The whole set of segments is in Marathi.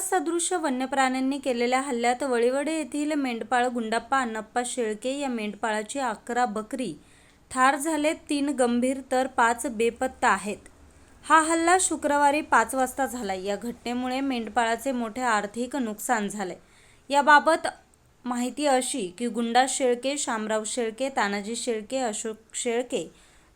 गुंडास सदृश वन्य प्राण्यांनी केलेल्या हल्ल्यात वळीवडे येथील मेंढपाळ गुंडाप्पा अन्नप्पा शेळके या मेंढपाळाची अकरा बकरी ठार झाले तीन गंभीर तर पाच बेपत्ता आहेत. हा हल्ला शुक्रवारी पाच वाजता झाला. या घटनेमुळे मेंढपाळाचे मोठे आर्थिक नुकसान झाले. याबाबत माहिती अशी की गुंडा शेळके शामराव शेळके तानाजी शेळके अशोक शेळके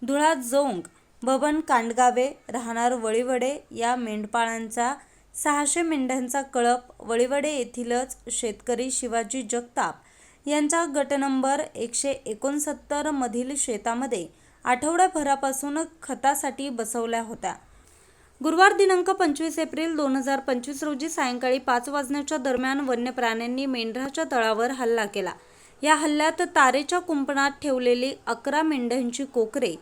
धुळा जोंग बबन कांडगावे राहणार वळीवडे या मेंढपाळांचा सहाशे मेंढ्यांचा कळप वळीवडे येथीलच शेतकरी शिवाजी जगताप यांचा गट नंबर एकशे एकोणसत्तर मधील शेतामध्ये आठवड्याभरापासून खतासाठी बसवल्या होत्या. गुरुवार दिनांक पंचवीस एप्रिल दोन हजार पंचवीस रोजी सायंकाळी पाच वाजण्याच्या दरम्यान वन्य प्राण्यांनी मेंढराच्या तळावर हल्ला केला. या हल्ल्यात तारेच्या कुंपणात ठेवलेली अकरा मेंढ्यांची कोकरे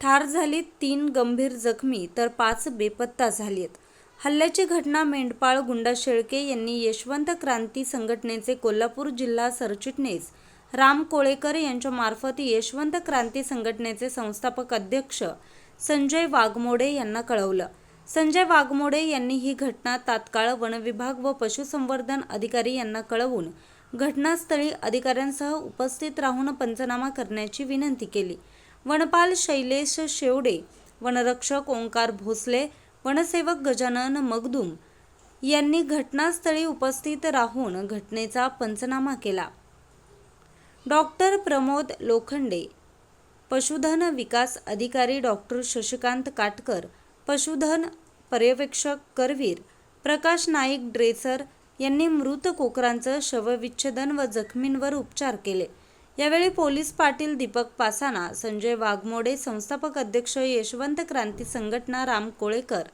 ठार झाली तीन गंभीर जखमी तर पाच बेपत्ता झाली आहेत हल्ल्याची घटना मेंढपाळ गुंडा शेळके यांनी यशवंत क्रांती संघटनेचे कोल्हापूर जिल्हा सरचिटणीस राम कोळेकर यांच्यामार्फत यशवंत क्रांती संघटनेचे संस्थापक अध्यक्ष संजय वाघमोडे यांना कळवलं. संजय वाघमोडे यांनी ही घटना तात्काळ वनविभाग व पशुसंवर्धन अधिकारी यांना कळवून घटनास्थळी अधिकाऱ्यांसह उपस्थित राहून पंचनामा करण्याची विनंती केली. वनपाल शैलेश शेवडे वनरक्षक ओंकार भोसले वनसेवक गजानन मगदुम यांनी घटनास्थळी उपस्थित राहून घटनेचा पंचनामा केला. डॉक्टर प्रमोद लोखंडे पशुधन विकास अधिकारी डॉक्टर शशिकांत काटकर पशुधन पर्यवेक्षक करवीर प्रकाश नाईक ड्रेसर यांनी मृत कोकरांचं शवविच्छेदन व जखमींवर उपचार केले. यावेळी पोलीस पाटील दीपक पासाना संजय वाघमोडे संस्थापक अध्यक्ष यशवंत क्रांती संघटना राम कोळेकर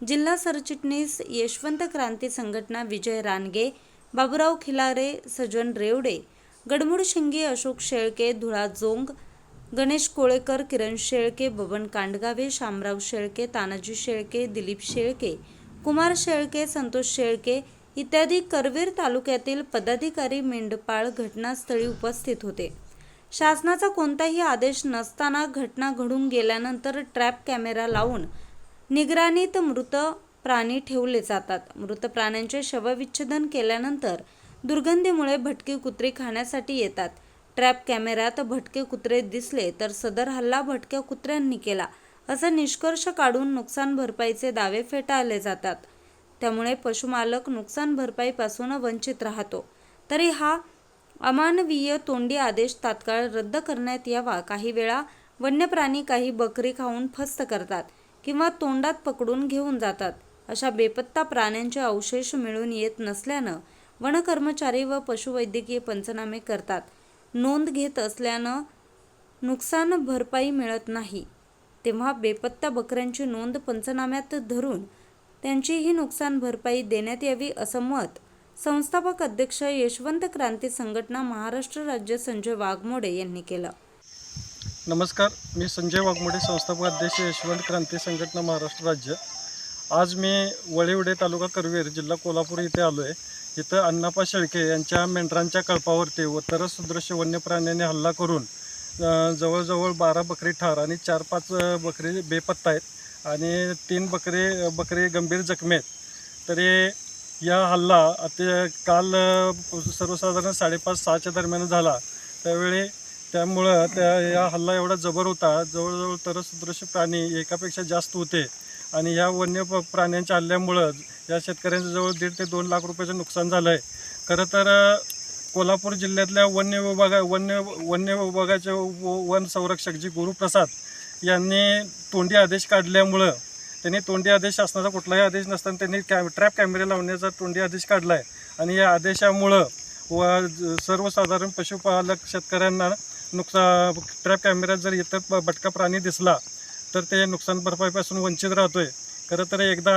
जिल्हा सरचिटणीस यशवंत क्रांती संघटना विजय रानगे बाबुराव खिलारे सजन रेवडे गडमुड शिंगे अशोक शेळके धुळा जोंग गणेश कोळेकर किरण शेळके बबन कांडगावे शामराव शेळके तानाजी शेळके दिलीप शेळके कुमार शेळके संतोष शेळके इत्यादी करवीर तालुक्यातील पदाधिकारी मेंढपाळ घटनास्थळी उपस्थित होते. शासनाचा कोणताही आदेश नसताना घटना घडून गेल्यानंतर ट्रॅप कॅमेरा लावून निगराणीत मृत प्राणी ठेवले जातात. मृत प्राण्यांचे शवविच्छेदन केल्यानंतर दुर्गंधीमुळे भटके कुत्री खाण्यासाठी येतात. ट्रॅप कॅमेऱ्यात भटके कुत्रे दिसले तर सदर हल्ला भटक्या कुत्र्यांनी केला. असा निष्कर्ष काढून नुकसान भरपाईचे दावे फेटाळले जातात. त्यामुळे पशुमालक नुकसान भरपाईपासून वंचित राहतो. तरी हा अमानवीय तोंडी आदेश तात्काळ रद्द करण्यात यावा. काही वेळा वन्य प्राणी काही बकरी खाऊन फस्त करतात किंवा तोंडात पकडून घेऊन जातात. अशा बेपत्ता प्राण्यांचे अवशेष मिळून येत नसल्यानं वन कर्मचारी व पशुवैद्यकीय पंचनामे करतात. नोंद घेत असल्यानं नुकसान भरपाई मिळत नाही. तेव्हा बेपत्ता बकऱ्यांची नोंद पंचनाम्यात धरून त्यांचीही नुकसान भरपाई देण्यात यावी असं मत संस्थापक अध्यक्ष यशवंत क्रांती संघटना महाराष्ट्र राज्य संजय वाघमोडे यांनी केलं. नमस्कार मी संजय वाघमोडे संस्थापक अध्यक्ष यशवंत क्रांती संघटना महाराष्ट्र राज्य. आज मी वळीवडे तालुका करवीर जिल्हा कोल्हापूर इथे आलो आहे इथं अण्णापा शेळके यांच्या मेंढरांच्या कळपावरती व तरसदृश्य वन्य प्राण्यांनी हल्ला करून जवळजवळ बारा बकरी ठार आणि चार पाच बकरी बेपत्ता आहेत. आणि तीन बकरी बकरी गंभीर जखमी आहेत. तरी या हल्ला ते काल सर्वसाधारण साडेपाच सहाच्या दरम्यान झाला. त्यावेळी त्यामुळं त्या या हल्ला एवढा जबर होता. जवळजवळ तरसदृश्य प्राणी एकापेक्षा जास्त होते. आणि या वन्य प- प्राण्यांच्या हल्ल्यामुळं या शेतकऱ्यांचं जवळ दीड ते दोन लाख रुपयाचं नुकसान झालं आहे खरं तर कोल्हापूर जिल्ह्यातल्या वन्य विभागा वन्य वन्य विभागाचे व- वन संरक्षक जी गुरुप्रसाद यांनी तोंडी आदेश काढल्यामुळं त्यांनी तोंडी आदेश शासनाचा कुठलाही आदेश नसताना त्यांनी कॅ ट्रॅप कॅमेरे लावण्याचा तोंडी आदेश काढला आहे आणि या आदेशामुळं व सर्वसाधारण पशुपालक शेतकऱ्यांना नुकसान ट्रॅप कॅमेऱ्यात जर इतर भटका प्राणी दिसला तर ते नुकसान भरपाईपासून वंचित राहतोय. खरं तर एकदा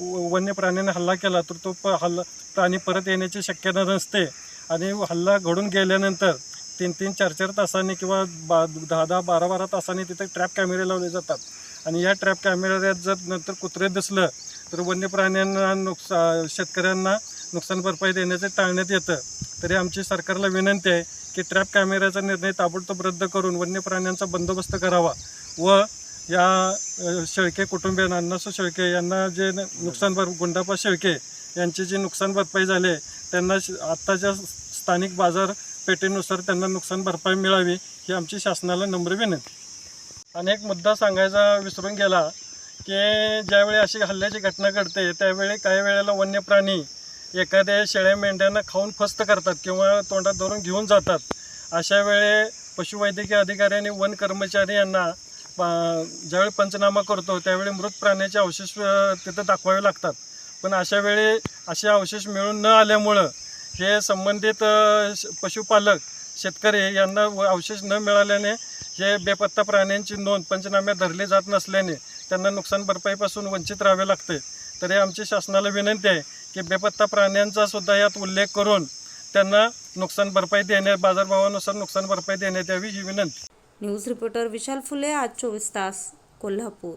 व- वन्य प्राण्याने हल्ला केला तर तो प हल्ला प्राणी परत येण्याची शक्यता नसते. आणि हल्ला घडून गेल्यानंतर तीन तीन चार चार तासांनी किंवा बा दहा दहा बारा बारा तासांनी तिथे ट्रॅप कॅमेरे लावले जातात. आणि या ट्रॅप कॅमेऱ्यात जर नंतर कुत्रे दिसलं तर वन्य प्राण्यांना नुकसा शेतकऱ्यांना नुकसान भरपाई देण्याचे टाळण्यात येतं. तरी आमची सरकारला विनंती आहे की ट्रॅप कॅमेऱ्याचा निर्णय ताबडतोब रद्द करून वन्य प्राण्यांचा बंदोबस्त करावा व या शेळके कुटुंबियांना अण्णासू शेळके यांना जे न- नुकसान भर गुंडापा शेळके यांची जी नुकसान भरपाई झाली आहे त्यांना श- आत्ताच्या स्थानिक बाजार पेटीनुसार त्यांना नुकसान भरपाई मिळावी ही आमची शासनाला नम्र विनंती. आणि एक मुद्दा सांगायचा विसरून गेला की ज्यावेळी अशी हल्ल्याची घटना घडते त्यावेळी काही वेळेला वन्य प्राणी एखाद्या शेळ्या मेंढ्यांना खाऊन फस्त करतात किंवा तोंडात धरून घेऊन जातात. अशा वेळे पशुवैद्यकीय अधिकारी आणि वन कर्मचारी यांना ज्यावेळी पंचनामा करतो त्यावेळी मृत प्राण्याचे अवशेष तिथं दाखवावे लागतात. पण अशा वेळी असे अवशेष मिळून न आल्यामुळं हे संबंधित पशुपालक शेतकरी यांना अवशेष न मिळाल्याने हे बेपत्ता प्राण्यांची नोंद पंचनाम्यात धरली जात नसल्याने त्यांना नुकसान भरपाईपासून वंचित राहावे लागते. तर हे आमची शासनाला विनंती आहे की बेपत्ता प्राण्यांचा सुद्धा यात उल्लेख करून त्यांना नुकसान भरपाई देण्यात बाजारभावानुसार नुकसान भरपाई देण्यात यावी ही विनंती. न्यूज रिपोर्टर विशाल फुले आज चोवीस तास कोल्हापूर.